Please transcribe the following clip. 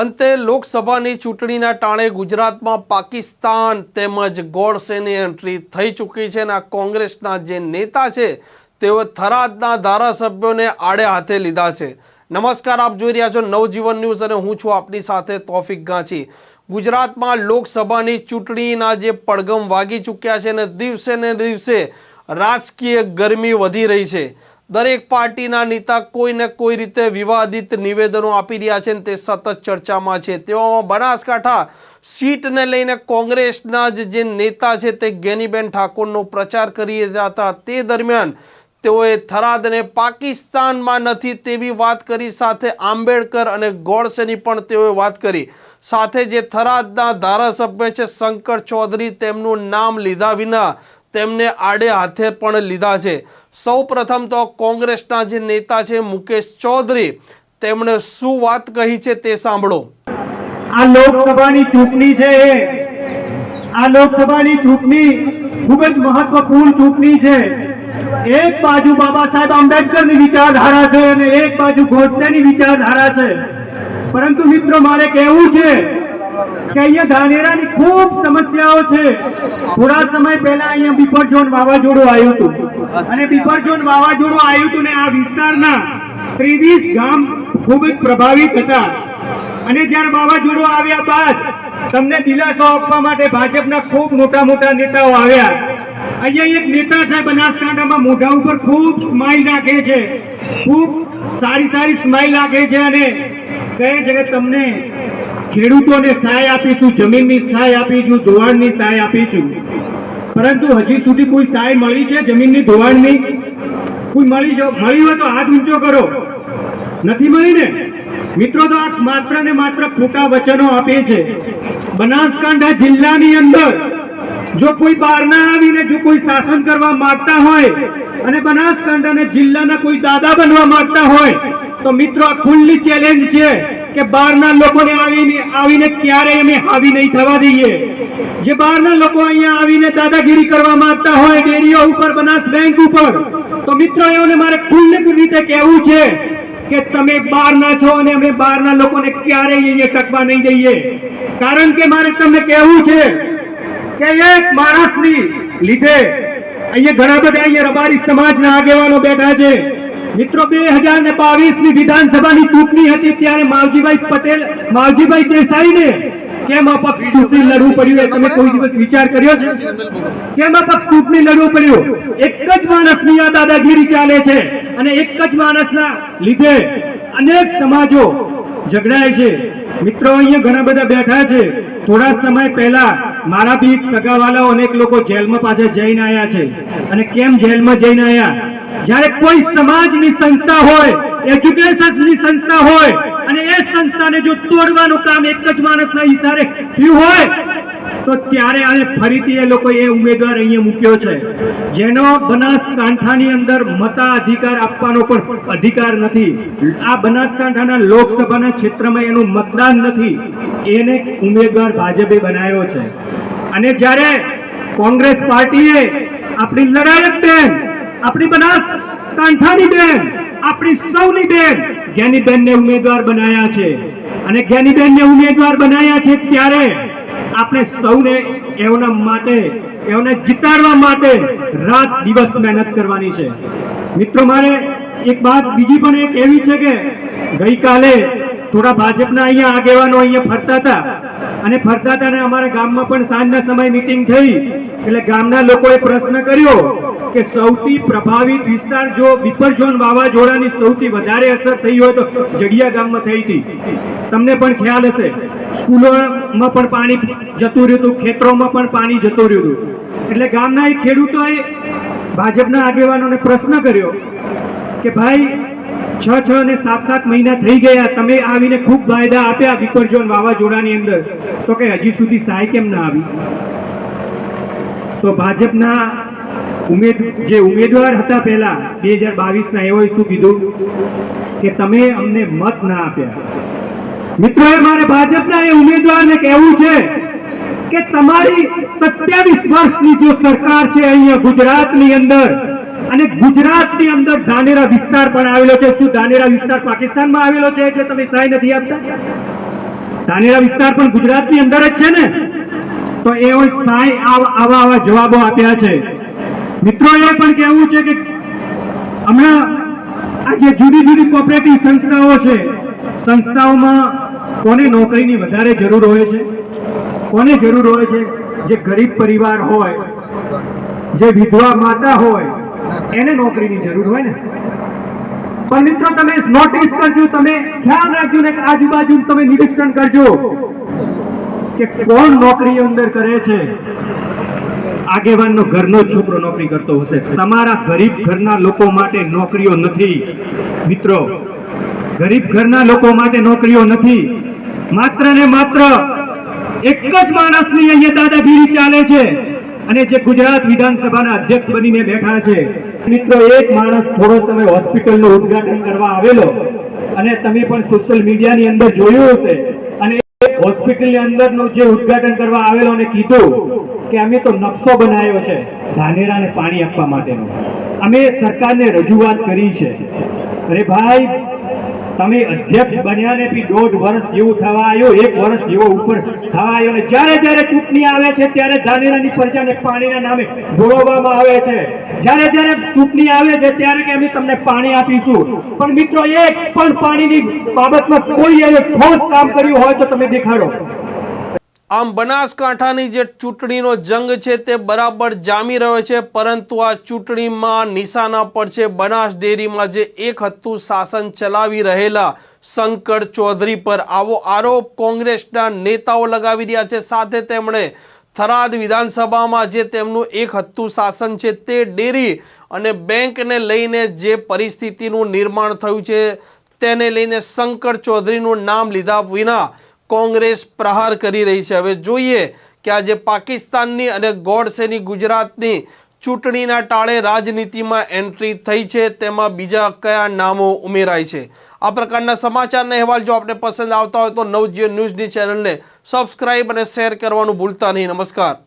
અંતે લોકસભાની ચૂંટણીના ટાણે ગુજરાતમાં પાકિસ્તાન તેમજ ગોડસેની એન્ટ્રી થઈ ચૂકી છે અને આ કોંગ્રેસના જે નેતા છે, તેઓ થરાદના ધારાસભ્યોને આડે હાથે લીધા છે. નમસ્કાર, આપ જોઈ રહ્યા છો નવજીવન ન્યૂઝ અને હું છું આપની સાથે તોફિક ગાંચી. ગુજરાતમાં લોકસભાની ચૂંટણીના જે પડગમ વાગી ચૂક્યા છે અને દિવસે ને દિવસે રાજકીય ગરમી વધી રહી છે. દરેક પાર્ટીના નેતા કોઈ ને કોઈ રીતે વિવાદિત નિવેદનો આપી રહ્યા છે તે સતત ચર્ચામાં છે. તેવામાં બનાસકાંઠા સીટને લઈને કોંગ્રેસના જ જે નેતા છે તે ગેનીબેન ઠાકોરનો પ્રચાર કરી રહ્યા હતા. તે દરમિયાન તેઓએ થરાદને પાકિસ્તાનમાં નથી તેવી વાત કરી, સાથે આંબેડકર અને ગોડસેની પણ તેઓએ વાત કરી. સાથે જે થરાદના ધારાસભ્ય છે શંકર ચૌધરી તેમનું નામ લીધા વિના તેમને આડે હાથે પણ લીધા છે. સૌ પ્રથમ તો કોંગ્રેસના જે નેતા છે, મુકેશ ચૌધરી, તેમણે શું વાત કહી છે તે સાંભળો. આ લોકસભાની ચૂંટણી છે આ લોકસભાની ચૂંટણી ખૂબ જ મહત્વપૂર્ણ ચૂંટણી છે. એક બાજુ બાબા સાહેબ આંબેડકરની વિચારધારા છે અને એક બાજુ ગોડસેની વિચારધારા છે. પરંતુ મિત્રો, મારે કહેવું છે કે અહીંયા ધાનેરાની ખૂબ સમસ્યાઓ છે. થોડા સમય પહેલા અહીંયા બિપરજોન વાવાઝોડું આવ્યું હતું. અને બિપરજોન વાવાઝોડું આવ્યું હતું ને આ વિસ્તારના ત્રેવીસ ગામ ખૂબ જ પ્રભાવિત હતા. અને જ્યારે વાવાઝોડું આવ્યા બાદ તમને દિલાસો આપવા માટે ભાજપના ખૂબ મોટા મોટા નેતાઓ આવ્યા. અહીંયા એક નેતા છે બનાસકાંઠામાં મોઢા ઉપર ખૂબ સ્માઇલ રાખે છે. ખૂબ સારી સારી સ્માઇલ રાખે છે અને કહે છે કે તમને ખેડૂતોને સહાય આપીશું, જમીનની સહાય આપીશું, ધોવાણની સહાય આપીશું. પરંતુ હજી સુધી કોઈ સહાય મળી છે જમીનની, ધોવાણની? કોઈ મળી જો મળી હોય તો હાથ ઊંચો કરો. નથી મળી ને મિત્રો તો આ માત્ર ને માત્ર ખોટા વચનો આપે છે. બનાસકાંઠા જિલ્લાની અંદર જો કોઈ બહારના આવીને જો કોઈ શાસન કરવા માંગતા હોય અને બનાસકાંઠાના જિલ્લાના કોઈ દાદા બનવા માંગતા હોય, તો મિત્રો આ ખુલ્લી ચેલેન્જ છે. કે બહારના લોકોને આવીને આવીને ક્યારેય અમે હાવી નહીં થવા દઈએ? જે બહારના લોકો અહીંયા આવીને દાદાગીરી કરવા માંગતા હોય, ડેરીઓ ઉપર, બનાસ બેંક ઉપર, તો મિત્રો, એઓને મારે ખુલ્લી રીતે કહેવું છે કે તમે બહારના છો અને અમે બહારના લોકોને ક્યારેય અહીંયા ટકવા નહીં દઈએ. કારણ કે મારે તમને કહેવું છે કે એક માણસની લીધે અહીંયા ઘણા બધા અહીંયા રબારી સમાજના આગેવાનો બેઠા છે. મિત્રો, બે હજાર ને બાવીસની વિધાનસભાની ચૂંટણી હતી ત્યારે માવજીભાઈ પટેલ, માવજીભાઈ દેસાઈને કેમ અપક્ષ ચૂંટણી લડવું પડ્યું તમે કોઈ દિવસ વિચાર કર્યો છે? કેમ અપક્ષ ચૂંટણી લડવું પડ્યું? એક જ માણસની આ દાદાગીરી ચાલે છે અને એક જ માણસના લીધે અનેક સમાજો ઝઘડાય છે. મિત્રો, અહીંયા ઘણા બધા બેઠા છે. થોડા સમય પહેલા મારા બી સગાવાલાઓ અનેક લોકો જેલમાં પાછા જઈને આવ્યા છે. અને કેમ જેલમાં જઈને આવ્યા જ્યારે કોઈ સમાજની સંસ્થા હોય, એજ્યુકેશનની સંસ્થા હોય, અને એ સંસ્થાને જો તોડવાનું કામ એક જ માણસના ઈશારે થયું હોય, તો ત્યારે આને ફરીથી એ લોકો એ ઉમેદવાર અહીંયા મૂક્યો છે. જેનો બનાસકાંઠાની અંદર મતાધિકાર આપવાનો પણ અધિકાર નથી. આ બનાસકાંઠાના લોકસભાના ક્ષેત્રમાં એનું મતદાન નથી. એને ઉમેદવાર ભાજપે બનાવ્યો છે. અને જ્યારે કોંગ્રેસ પાર્ટીએ આપણી લડાયક બેન આપણી બનાસકાંઠાની બેન, આપણી સૌની બેન. જ્ઞાનીબેનને ઉમેદવાર બનાયા છે. અને જ્ઞાનીબેનને ઉમેદવાર બનાયા છે ત્યારે આપણે સૌને એઓના માટે એઓને જીતાડવા માટે રાત દિવસ મહેનત કરવાની છે. મિત્રો, મારે એક વાત બીજી પણ એક એવી છે કે ગઈકાલે થોડા ભાજપના અહીંયા આગેવાનો અહીંયા ફરતા હતા. અને ફરતા હતા અને અમારા ગામમાં પણ સાંજના સમય મીટિંગ થઈ. એટલે ગામના લોકોએ પ્રશ્ન કર્યો કે સૌથી પ્રભાવિત વિસ્તાર જો વિપરજોન વાવાઝોડાની સૌથી વધારે અસર થઈ હોય તો જડિયા ગામમાં થઈ હતી. તમને પણ ખ્યાલ હશે. સ્કૂલોમાં પણ પાણી જતું રહ્યું હતું, ખેતરોમાં પણ પાણી જતું રહ્યું હતું. એટલે ગામના એક ખેડૂતોએ ભાજપના આગેવાનોને પ્રશ્ન કર્યો કે ભાઈ, છ છ અને સાત સાત મહિના થઈ ગયા, તમે આવીને ખૂબ વાયદા આપ્યા વિપરજોન વાવાઝોડાની અંદર. તો કે હજી સુધી સહાય કેમ ના આવી? તો ભાજપના જે ઉમેદવાર હતા પહેલા, બે હજાર બાવીસના, એઓએ શું કીધું? કે તમે અમને મત ના આપ્યા. મિત્રોએ મારે ભાજપના એ ઉમેદવારને કહેવું છે કે તમારી સત્યાવીસ વર્ષની જો સરકાર છે અહીંયા ગુજરાતની અંદર, અને ગુજરાતની અંદર ધાનેરા વિસ્તાર પણ આવેલો છે. શું ધાનેરા વિસ્તાર પાકિસ્તાનમાં આવેલો છે એટલે તમે સહાય નથી આપતા? ધાનેરા વિસ્તાર પણ ગુજરાતની અંદર જ છે ને? તો એ હોય આવા આવા આવા જવાબો આપ્યા છે. મિત્રો એ પણ કહેવું છે કે હમણાં આ જે જુદી જુદી કોઓપરેટિવ સંસ્થાઓ છે, સંસ્થાઓમાં કોને નોકરીની વધારે જરૂર હોય છે? કોને જરૂર હોય છે? જે ગરીબ પરિવાર હોય, જે વિધવા માતા હોય, એને નોકરીની જરૂર હોય ને? પણ મિત્રો તમે નોટિસ કરજો, તમે ખ્યાલ રાખજો ને આજુબાજુ તમે નિરીક્ષણ કરજો કે કોણ નોકરી અંદર કરે છે? આગેવાનનો ઘરનો છોકરો નોકરી કરતો હશે. તમારા ગરીબ ઘરના લોકો માટે નોકરીઓ નથી. મિત્રો, ગરીબ ઘરના લોકો માટે નોકરીઓ નથી. માત્ર ને માત્ર એક જ માણસની અહીંયા દાદાગીરી ચાલે છે અને જે ગુજરાત વિધાનસભાના અધ્યક્ષ બનીને બેઠા છે. મિત્રો, એક માણસ થોડો સમય હોસ્પિટલનું ઉદ્ઘાટન કરવા આવેલો અને તમે પણ સોશિયલ મીડિયાની અંદર જોયું હશે અને હોસ્પિટલની અંદરનું જે ઉદ્ઘાટન કરવા આવેલો અને કીધું કે અમે તો નકશો બનાવ્યો છે ધાનેરાને પાણી આપવા માટેનો. અમે સરકારને રજૂઆત કરી છે. અરે ભાઈ, તમે અધ્યક્ષ બન્યા ને બી દોઢ વર્ષ જેવું થવા આવ્યો, એક વર્ષ જેવો ઉપર થવા આવ્યો ને જ્યારે જ્યારે ચૂંટણી આવે છે ત્યારે ધાનેરાની પ્રજાને પાણીના નામે બોળવવામાં આવે છે. જ્યારે જ્યારે ચૂંટણી આવે છે ત્યારે કે અમે તમને પાણી આપીશું. પણ મિત્રો, એક પણ પાણીની બાબતમાં કોઈ એવું ઠોસ કામ કર્યું હોય તો તમે દેખાડો. આમ બનાસકાંઠાની જે ચૂંટણીનો જંગ છે તે બરાબર જામી રહ્યો છે, પરંતુ આ ચૂંટણીમાં નિશાના પર છે બનાસ ડેરીમાં જે એક હતું શાસન ચલાવી રહેલા શંકર ચૌધરી પર આવો આરોપ કોંગ્રેસના નેતાઓ લગાવી રહ્યા છે. સાથે તેમણે થરાદ વિધાનસભામાં જે તેમનું એક હતું શાસન છે તે ડેરી અને બેંકને લઈને જે પરિસ્થિતિનું નિર્માણ થયું છે, તેને લઈને શંકર ચૌધરીનું નામ લીધા વિના કોંગ્રેસ પ્રહાર કરી રહી છે. હવે જોઈએ કે આજે પાકિસ્તાનની અને ગોડસેની ગુજરાતની ચૂંટણીના ટાળે રાજનીતિમાં એન્ટ્રી થઈ છે. તેમાં બીજા કયા નામો ઉમેરાય છે? આ પ્રકારના સમાચારના અહેવાલ જો આપને પસંદ આવતા હોય તો નવજીવન ન્યૂઝની ચેનલને સબસ્ક્રાઇબ અને શેર કરવાનું ભૂલતા નહીં. નમસ્કાર.